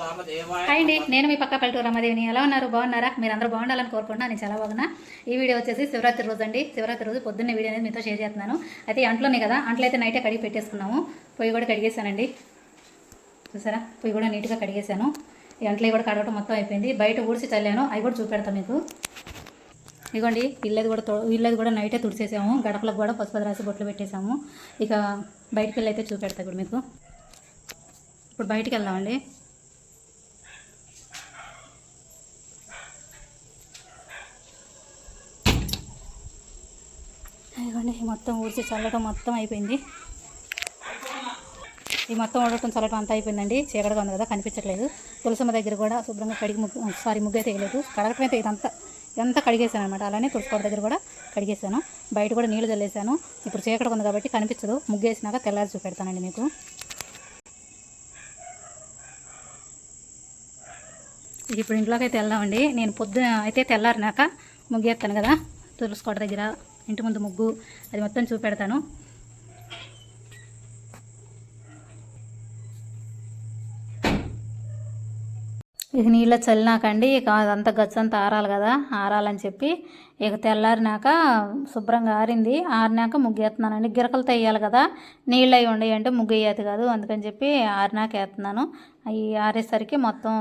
Parvati hi అండి నేను మీ పక్క పల్లెటూరు రమాదేవిని. ఎలా ఉన్నారు? బాగున్నారా? మీరు అందరూ బాగుండాలని కోరుకుంటున్నాను నేను చాలా బాగున్నా. ఈ వీడియో వచ్చేసి శివరాత్రి రోజు అండి. శివరాత్రి రోజు పొద్దున్నే వీడియో అనేది మీతో షేర్ చేస్తున్నాను. అయితే అంట్లోనే కదా అంట్లో అయితే నైటే కడిగి పెట్టేసుకున్నాము. పొయ్యి కూడా కడిగేసానండి చూసారా? పొయ్యి కూడా నీట్గా కడిగేసాను ఈ అంట్లో కూడా కడగటం మొత్తం అయిపోయింది. బయట ఊడ్చి చల్లాను. అవి కూడా చూపెడతాను మీకు. ఇదిగోండి ఇల్లది కూడా తో ఇల్లది కూడా నైటే తుడిచేసాము గడపలకు కూడా పసుపు రాసి బొట్లు పెట్టేసాము ఇక బయటికి వెళ్ళి అయితే చూపెడతా ఇప్పుడు మీకు. ఇప్పుడు బయటికి వెళ్దామండి. ఇదిగోండి మొత్తం ఊడ్చి చల్లటం మొత్తం అయిపోయింది. ఈ మొత్తం ఊడటం చల్లటం అంతా అయిపోయిందండి. చీకటిగా ఉంది కదా కనిపించట్లేదు. తులసమ్మ దగ్గర కూడా శుభ్రంగా కడిగి ముగ్గు సారీ ముగ్గు అయితే వేయలేదు. కడగటం అయితే ఇదంతా ఇదంతా కడిగేసాను అనమాట అలానే తులసికోట దగ్గర కూడా కడిగేసాను బయట కూడా నీళ్ళు చల్లేసాను ఇప్పుడు చీకటి ఉంది కాబట్టి కనిపించదు. ముగ్గేసినాక తెల్లారి చూపెడతానండి మీకు. ఇప్పుడు ఇంట్లోకి అయితే వెళ్దామండి. నేను పొద్దున అయితే తెల్లారినాక ముగ్గేస్తాను కదా. తులసికోట దగ్గర ఇంటి ముందు ముగ్గు అది మొత్తం చూపెడతాను. ఇక నీళ్ళ చల్లినాకండి ఇక అదంతా గచ్చంతా ఆరాలి కదా ఆరాలని చెప్పి ఇక తెల్లారినాక శుభ్రంగా ఆరింది. ఆరినాక ముగ్గేస్తున్నానండి గిరకలు గిరకలతో వేయాలి కదా నీళ్ళు అవి ఉండేవి అంటే ముగ్గు వేయదు కాదు అందుకని చెప్పి ఆరినాక వేస్తున్నాను అవి ఆరేసరికి మొత్తం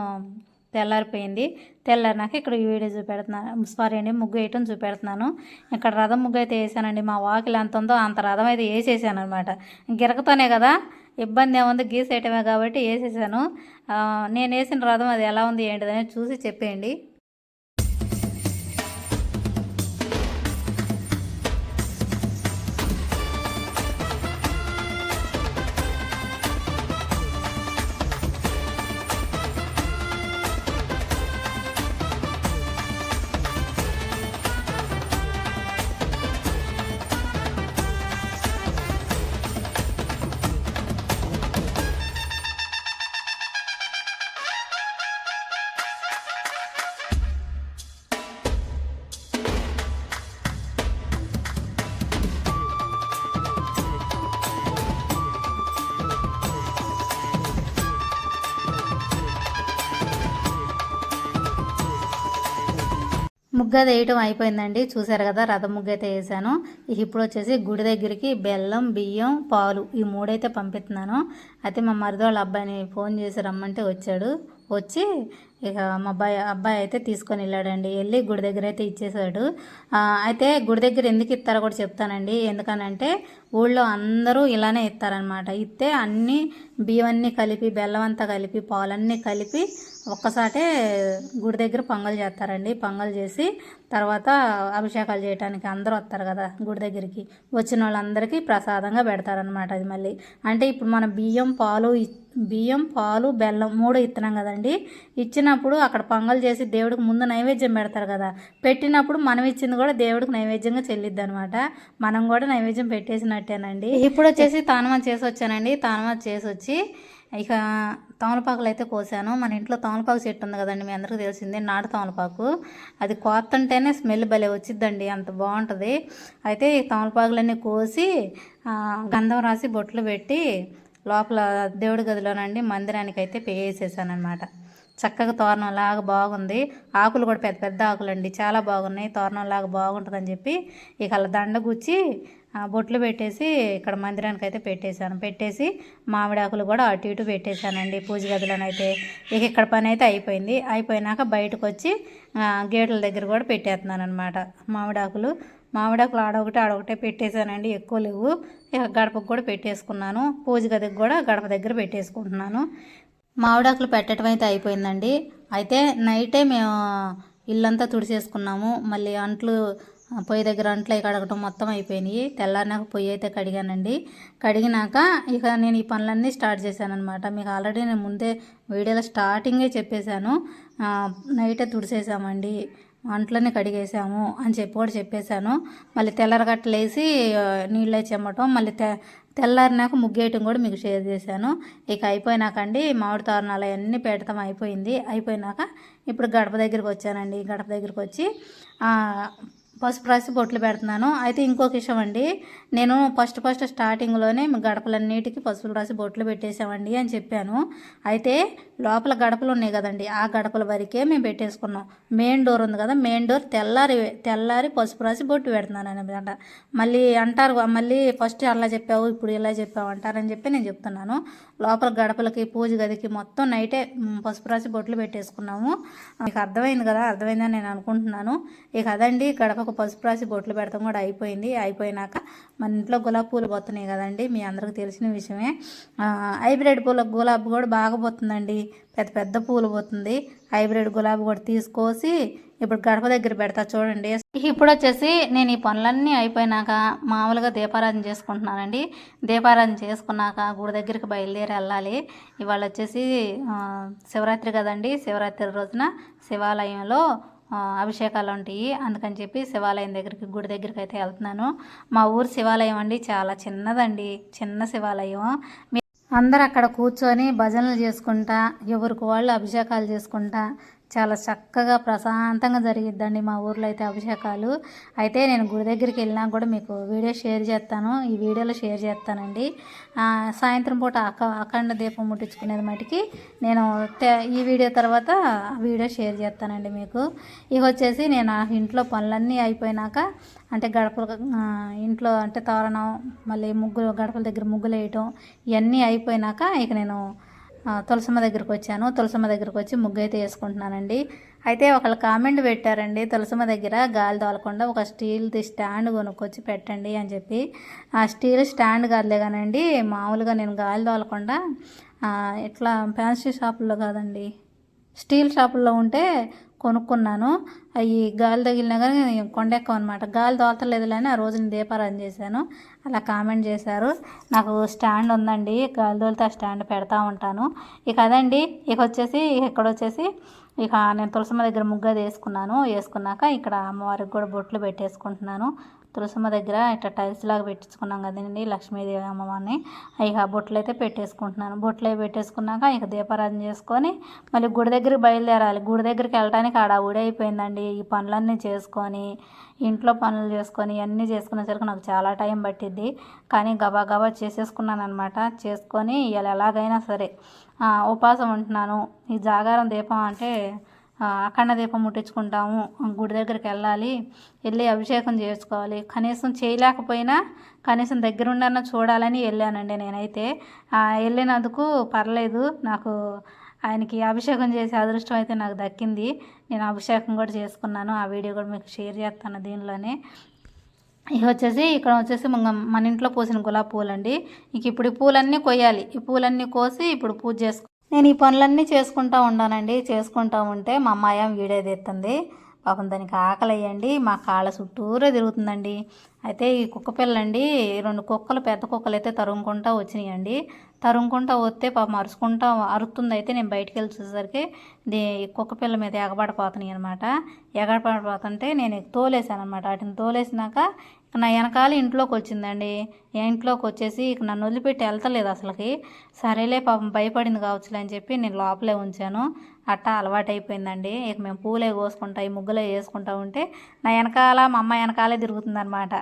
తెల్లారిపోయింది. తెల్లారినాక ఇక్కడ ఈ వీడియో చూపెడుతున్నాను సారీ అండి ముగ్గు వేయటం చూపెడుతున్నాను. ఇక్కడ రథం ముగ్గు అయితే వేసానండి. మా వాకిలి ఎంత ఉందో అంత రథం అయితే వేసేసాను అనమాట గిరకతోనే కదా ఇబ్బంది ఏముంది? గీసేయటమే కాబట్టి వేసేసాను. నేను వేసిన రథం అది ఎలా ఉంది ఏంటిదని చూసి చెప్పేయండి. ముగ్గు అది వేయటం అయిపోయిందండి. చూసారు కదా రథం ముగ్గు అయితే వేసాను ఇప్పుడు వచ్చేసి గుడి దగ్గరికి బెల్లం బియ్యం పాలు ఈ మూడైతే పంపిస్తున్నాను. అయితే మా మరిదోళ్ళ వాళ్ళ అబ్బాయిని ఫోన్ చేసి రమ్మంటే వచ్చాడు. వచ్చి ఇక మా అబ్బాయి అబ్బాయి అయితే తీసుకొని వెళ్ళాడండి. వెళ్ళి గుడి దగ్గర అయితే ఇచ్చేసాడు. అయితే గుడి దగ్గర ఎందుకు ఇస్తారో కూడా చెప్తానండి. ఎందుకనంటే ఊళ్ళో అందరూ ఇలానే ఇస్తారనమాట ఇస్తే అన్నీ బియ్యం అన్నీ కలిపి బెల్లం అంతా కలిపి పాలన్నీ కలిపి ఒక్కసాటే గుడి దగ్గర పొంగల్ చేస్తారండి. పొంగల్ చేసి తర్వాత అభిషేకాలు చేయడానికి అందరూ వస్తారు కదా గుడి దగ్గరికి. వచ్చిన వాళ్ళందరికీ ప్రసాదంగా పెడతారనమాట అది మళ్ళీ. అంటే ఇప్పుడు మన బియ్యం పాలు బియ్యం పాలు బెల్లం మూడు ఇస్తున్నాం కదండి. ఇచ్చినప్పుడు అక్కడ పొంగల్ చేసి దేవుడికి ముందు నైవేద్యం పెడతారు కదా. పెట్టినప్పుడు మనం ఇచ్చింది కూడా దేవుడికి నైవేద్యంగా చెల్లిద్ది అనమాట మనం కూడా నైవేద్యం పెట్టేసినట్టేనండి. ఇప్పుడు వచ్చేసి తానమా చేసి వచ్చానండి తానమా చేసి వచ్చి ఇక తమలపాకులు అయితే కోసాను. మన ఇంట్లో తమలపాకు చెట్టు ఉంది కదండి మీ అందరికీ తెలిసిందే నాటు తమలపాకు. అది కోత్తంటేనే స్మెల్ భలే వచ్చిద్దండి అంత బాగుంటుంది. అయితే ఈ తమలపాకులన్నీ కోసి గంధం రాసి బొట్లు పెట్టి లోపల దేవుడి గదిలోనండి మందిరానికి అయితే వేసేసాను అనమాట చక్కగా తోరణం లాగా బాగుంది. ఆకులు కూడా పెద్ద పెద్ద ఆకులు అండి చాలా బాగున్నాయి. తోరణం లాగా బాగుంటుందని చెప్పి ఇక అలా దండ గుచ్చి బొట్లు పెట్టేసి ఇక్కడ మందిరానికి అయితే పెట్టేశాను. పెట్టేసి మామిడి ఆకులు కూడా అటు ఇటు పెట్టేశానండి పూజ గదిలోనైతే. ఇక ఇక్కడ పని అయితే అయిపోయింది. అయిపోయినాక బయటకు వచ్చి గేట్ల దగ్గర కూడా పెట్టేస్తున్నాను అనమాట మామిడి ఆకులు మామిడాకులు ఆడొకటి ఆడొకటే పెట్టేశానండి. ఎక్కువ లేవు. ఇక గడపకు కూడా పెట్టేసుకున్నాను. పూజ గదికి కూడా గడప దగ్గర పెట్టేసుకుంటున్నాను. మామిడాకులు పెట్టడం అయితే అయిపోయిందండి. అయితే నైటే మేము ఇల్లంతా తుడిచేసుకున్నాము. మళ్ళీ అంట్లు పొయ్యి దగ్గర అంట్లు అవి కడగటం మొత్తం అయిపోయినాయి. తెల్లారినాక పొయ్యి అయితే కడిగానండి. కడిగినాక ఇక నేను ఈ పనులన్నీ స్టార్ట్ చేశాను అనమాట మీకు ఆల్రెడీ నేను ముందే వీడియోలో స్టార్టింగే చెప్పేశాను. నైటే తుడిచేసామండి అంట్లని కడిగేసాము అని చెప్పి కూడా చెప్పేశాను. మళ్ళీ తెల్లరగట్టలేసి నీళ్ళు చెమ్మటం మళ్ళీ తె తెల్లారినాక ముగ్గేయటం కూడా మీకు షేర్ చేశాను. ఇక అయిపోయినాకండి మామిడి తోరణాలు అవన్నీ పెడతాం అయిపోయింది. అయిపోయినాక ఇప్పుడు గడప దగ్గరికి వచ్చానండి. గడప దగ్గరికి వచ్చి పసుపు రాసి బొట్లు పెడుతున్నాను. అయితే ఇంకొక విషయం అండి నేను ఫస్ట్ ఫస్ట్ స్టార్టింగ్లోనే గడపలన్నిటికీ పసుపులు రాసి బొట్లు పెట్టేసామండి అని చెప్పాను. అయితే లోపల గడపలు ఉన్నాయి కదండి ఆ గడపల వరకే మేము పెట్టేసుకున్నాం. మెయిన్ డోర్ ఉంది కదా మెయిన్ డోర్ తెల్లారి తెల్లారి పసుపు రాసి బొట్టు పెడుతున్నాను అనమాట మళ్ళీ అంటారు మళ్ళీ ఫస్ట్ అలా చెప్పావు ఇప్పుడు ఇలా చెప్పావు అంటారని చెప్పి నేను చెప్తున్నాను. లోపల గడపలకి పూజ గదికి మొత్తం నైటే పసుపు రాసి బొట్లు పెట్టేసుకున్నాము. మీకు అర్థమైంది కదా అర్థమైందని నేను అనుకుంటున్నాను. ఇక అదండి ఒక పసుపు రాసి బొట్లు పెడతాం కూడా అయిపోయింది. అయిపోయినాక మన ఇంట్లో గులాబీ పూలు పోతున్నాయి కదండి మీ అందరికి తెలిసిన విషయమే. హైబ్రిడ్ పూల గులాబీ కూడా బాగా పోతుందండి. పెద్ద పెద్ద పూలు పోతుంది. హైబ్రిడ్ గులాబీ కూడా తీసుకోసి ఇప్పుడు గడప దగ్గర పెడతా చూడండి. ఇప్పుడు వచ్చేసి నేను ఈ పనులన్నీ అయిపోయినాక మామూలుగా దీపారాధన చేసుకుంటున్నానండి. దీపారాధన చేసుకున్నాక గుడి దగ్గరికి బయలుదేరి వెళ్ళాలి. ఇవాళ వచ్చేసి శివరాత్రి కదండి. శివరాత్రి రోజున శివాలయంలో అభిషేకాలు ఉంటాయి. అందుకని చెప్పి శివాలయం దగ్గరికి గుడి దగ్గరికి అయితే వెళ్తున్నాను. మా ఊరు శివాలయం అండి. చాలా చిన్నదండి. చిన్న శివాలయం. అందరు అక్కడ కూర్చొని భజనలు చేసుకుంటా ఎవరికి వాళ్ళు అభిషేకాలు చేసుకుంటా చాలా చక్కగా ప్రశాంతంగా జరిగిద్దండి మా ఊర్లో అయితే అభిషేకాలు. అయితే నేను గుడి దగ్గరికి వెళ్ళినా కూడా మీకు వీడియో షేర్ చేస్తాను. ఈ వీడియోలో షేర్ చేస్తానండి. సాయంత్రం పూట అక అఖండ దీపం ముట్టించుకునేది మటుకి నేను ఈ వీడియో తర్వాత వీడియో షేర్ చేస్తానండి మీకు. ఇక వచ్చేసి నేను ఇంట్లో పనులన్నీ అయిపోయినాక అంటే గడపలు ఇంట్లో అంటే తోరణం మళ్ళీ ముగ్గులు గడపల దగ్గర ముగ్గులు వేయటం ఇవన్నీ అయిపోయినాక ఇక నేను తులసమ్మ దగ్గరికి వచ్చాను. తులసమ్మ దగ్గరికి వచ్చి ముగ్గు అయితే వేసుకుంటున్నానండి. అయితే ఒకళ్ళు కామెంట్ పెట్టారండి తులసమ్మ దగ్గర గాలి తోలకుండా ఒక స్టీల్ది స్టాండ్ కొనుక్కొచ్చి పెట్టండి అని చెప్పి. ఆ స్టీల్ స్టాండ్ కాదులే కానండి మామూలుగా నేను గాలి తోలకుండా ఇట్లా ఫ్యాన్సీ షాపుల్లో కాదండి స్టీల్ షాపుల్లో ఉంటే కొనుక్కున్నాను. అవి గాలి తగిలినా కానీ కొండెక్కం అనమాట గాలి తోలతలేదు అని ఆ రోజు నేను దీపారాధన చేశాను. అలా కామెంట్ చేశారు. నాకు స్టాండ్ ఉందండి. గాలి తోలితే ఆ స్టాండ్ పెడతా ఉంటాను. ఇక అదండి. ఇక వచ్చేసి ఇక్కడ వచ్చేసి ఇక నేను తులసమ్మ దగ్గర ముగ్గ వేసుకున్నాను. వేసుకున్నాక ఇక్కడ అమ్మవారికి కూడా బొట్లు పెట్టేసుకుంటున్నాను. తులసమ్మ దగ్గర ఇట్లా టైల్స్ లాగా పెట్టించుకున్నాం కదండి లక్ష్మీదేవి అమ్మవారిని. ఇక బొట్లు అయితే పెట్టేసుకుంటున్నాను. బొట్లు పెట్టేసుకున్నాక ఇక దీపారాధన చేసుకొని మళ్ళీ గుడి దగ్గరికి బయలుదేరాలి. గుడి దగ్గరికి వెళ్ళడానికి ఆడ ఊడి అయిపోయిందండి. ఈ పనులన్నీ చేసుకొని ఇంట్లో పనులు చేసుకొని అన్నీ చేసుకునేసరికి నాకు చాలా టైం పట్టిద్ది. కానీ గబా గబా చేసేసుకున్నాను అనమాట చేసుకొని ఇవాళ ఎలాగైనా సరే. ఉపవాసం ఉంటున్నాను. ఈ జాగారం దీపం అంటే అఖండ దీపం ముట్టించుకుంటాము. గుడి దగ్గరికి వెళ్ళాలి. వెళ్ళి అభిషేకం చేసుకోవాలి. కనీసం చేయలేకపోయినా కనీసం దగ్గరుండన్నా చూడాలని వెళ్ళానండి నేనైతే. వెళ్ళినందుకు పర్లేదు. నాకు ఆయనకి అభిషేకం చేసే అదృష్టం అయితే నాకు దక్కింది. నేను అభిషేకం కూడా చేసుకున్నాను. ఆ వీడియో కూడా మీకు షేర్ చేస్తాను దీనిలోనే. ఇక వచ్చేసి ఇక్కడ వచ్చేసి మన మన ఇంట్లో పూసిన గులాబీ పూలండి ఇక ఇప్పుడు ఈ పూలన్నీ కొయ్యాలి. ఈ పూలన్నీ కోసి ఇప్పుడు పూజ చేసుకో నేను ఈ పనులన్నీ చేసుకుంటా ఉన్నానండి చేసుకుంటా ఉంటే మా అమ్మాయి వీడియో తీస్తుంది పాపం దానికి ఆకలి అయ్యండి మా కాళ్ళ చుట్టూరే తిరుగుతుందండి. అయితే ఈ కుక్క పిల్లండి రెండు కుక్కలు పెద్ద కుక్కలు అయితే తరుముకుంటా వచ్చినాయండి. తరుముకుంటా వస్తే పాపం అరుచుకుంటా అరుతుంది అయితే నేను బయటికి వెళ్ళి చూసేసరికి కుక్క పిల్ల మీద ఎగబడిపోతున్నాయి అనమాట ఎగబడిపోతుంటే నేను తోలేసాను అనమాట వాటిని తోలేసినాక ఇక నా వెనకాల ఇంట్లోకి వచ్చిందండి. ఇంట్లోకి వచ్చేసి ఇక నన్ను వదిలిపెట్టి వెళ్తలేదు అసలుకి. సరేలే పాపం భయపడింది కావచ్చులే అని చెప్పి నేను లోపలే ఉంచాను. అట్టా అలవాటు అయిపోయిందండి. ఇక మేము పూలే కోసుకుంటా ఈ ముగ్గులే వేసుకుంటా ఉంటే నా వెనకాల మా అమ్మ వెనకాలే తిరుగుతుంది అనమాట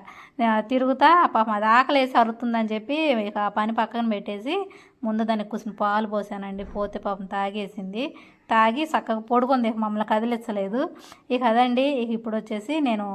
తిరుగుతా పాపం అది ఆకలేసి అరుతుందని చెప్పి ఇక ఆ పని పక్కన పెట్టేసి ముందు దానికి కూర్చుని పాలు పోసానండి. పోతే పాపం తాగేసింది. తాగి చక్కగా పడుకుంది. మమ్మల్ని కదిలించలేదు. ఇక అదండి. ఇక ఇప్పుడు వచ్చేసి నేను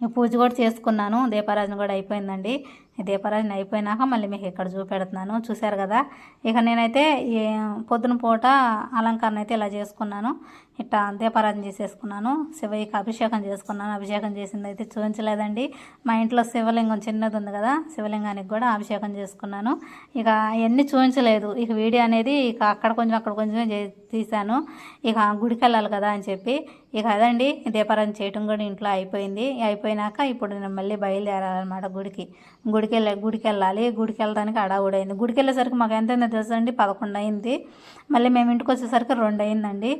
ఈ పూజ కూడా చేసుకున్నాను. దీపారాజన కూడా అయిపోయిందండి. దీపారాజన అయిపోయినాక మళ్ళీ మీకు ఇక్కడ చూపెడుతున్నాను. చూశారు కదా? ఇక నేనైతే ఈ పొద్దున పూట అలంకరణ అయితే ఇలా చేసుకున్నాను. ఇట్లా దీపారాధన చేసేసుకున్నాను. శివయ్యకి అభిషేకం చేసుకున్నాను. అభిషేకం చేసింది అయితే చూపించలేదండి. మా ఇంట్లో శివలింగం చిన్నది ఉంది కదా శివలింగానికి కూడా అభిషేకం చేసుకున్నాను. ఇక అవన్నీ చూపించలేదు. ఇక వీడియో అనేది ఇక అక్కడ కొంచెం అక్కడ కొంచెం చే- తీశాను. ఇక గుడికి వెళ్ళాలి కదా అని చెప్పి. ఇక అదండి దీపారాధన చేయటం కూడా ఇంట్లో అయిపోయింది. అయిపోయినాక ఇప్పుడు నేను మళ్ళీ బయలుదేరాలన్నమాట గుడికి. గుడి గుడికి వెళ్ళి గుడికి వెళ్ళాలి గుడికి వెళ్ళడానికి అడావుడైంది గుడికి వెళ్ళేసరికి మాకు ఎంత అయిందో తెలుసా అండి? పదకొండు అయింది. మళ్ళీ మేము ఇంటికి వచ్చేసరికి రెండు అయిందండి.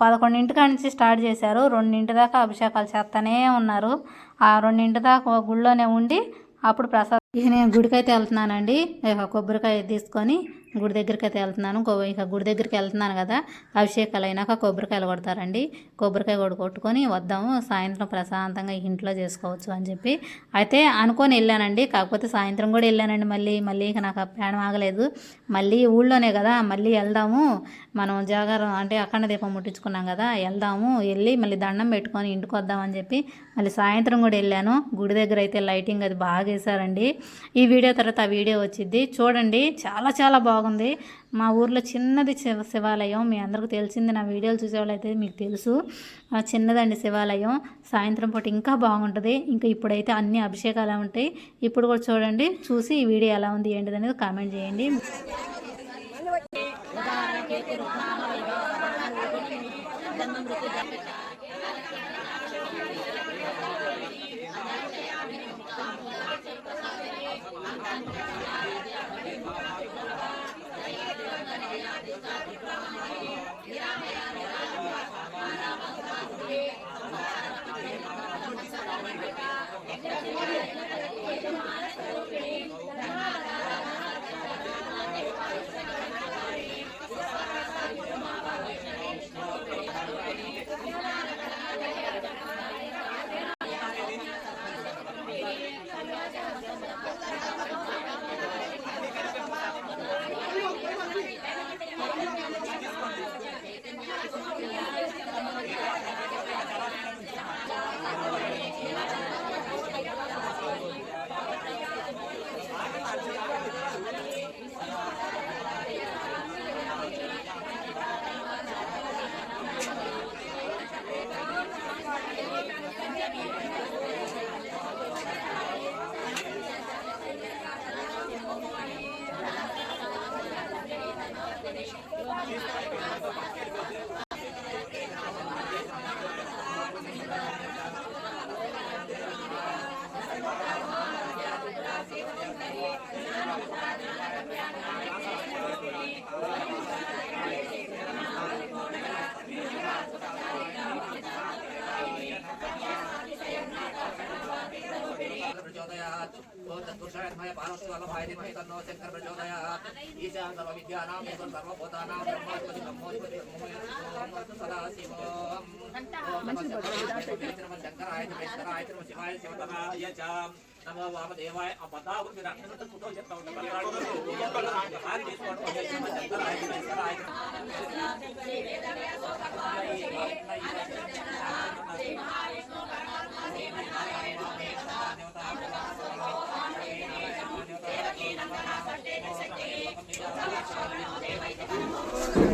పదకొండింటి కాడ నుంచి స్టార్ట్ చేశారు. రెండింటి దాకా అభిషేకాలు చేస్తూనే ఉన్నారు. ఆ రెండింటి దాకా గుళ్ళోనే ఉండి అప్పుడు ప్రసాద్ ఇక నేను గుడికైతే వెళ్తున్నానండి. కొబ్బరికాయ తీసుకొని గుడి దగ్గరికి అయితే వెళ్తున్నాను. కొ- ఇక గుడి దగ్గరికి వెళ్తున్నాను కదా అభిషేకాలు అయినాక కొబ్బరికాయలు కొడతారండి. కొబ్బరికాయ కూడా కొట్టుకొని వద్దాము సాయంత్రం ప్రశాంతంగా ఇంట్లో చేసుకోవచ్చు అని చెప్పి. అయితే అనుకొని వెళ్ళానండి కాకపోతే సాయంత్రం కూడా వెళ్ళానండి మళ్ళీ. మళ్ళీ ఇక నాకు ప్రయాణం ప్రాణం ఆగలేదు. మళ్ళీ ఊళ్ళోనే కదా మళ్ళీ వెళ్దాము. మనం జాగారం అంటే అఖండ దీపం ముట్టించుకున్నాం కదా వెళ్దాము వెళ్ళి మళ్ళీ దండం పెట్టుకొని ఇంటికి వద్దామని చెప్పి మళ్ళీ సాయంత్రం కూడా వెళ్ళాను. గుడి దగ్గర అయితే లైటింగ్ అది బాగా వేశారండి. ఈ వీడియో తర్వాత ఆ వీడియో వచ్చింది చూడండి చాలా చాలా బాగుంది. మా ఊర్లో చిన్నది శివ శివాలయం. మీ అందరికీ తెలిసింది. నా వీడియోలు చూసేవాళ్ళైతే మీకు తెలుసు. ఆ చిన్నదండి శివాలయం. సాయంత్రం పూట ఇంకా బాగుంటుంది. ఇంకా ఇప్పుడైతే అన్ని అభిషేకాలు ఉంటాయి. ఇప్పుడు కూడా చూడండి చూసి ఈ వీడియో ఎలా ఉంది ఏంటిది అనేది కామెంట్ చేయండి. Thank you. ఓ చతుర్షాయత్మయ పారశ్వల్లభాయతిమై తన్నో శంకర ప్రచోదయాత్ ఈశాన్ సర్వ విద్యానాం ఏకం సర్వ భూతానాం బ్రహ్మాధిపతి బ్రహ్మోధిపతి బ్రహ్మోయం సదాశివో. శంకరాయ శంకరాయ శివాయ శివతనాయ చ నమో వామదేవాయ ఆ పదాగురు మీరు అక్షరంతో ఫోటో చెప్తా ఉంటారు శంకరాయ శంకరాయ 俺のお手柄で頼む!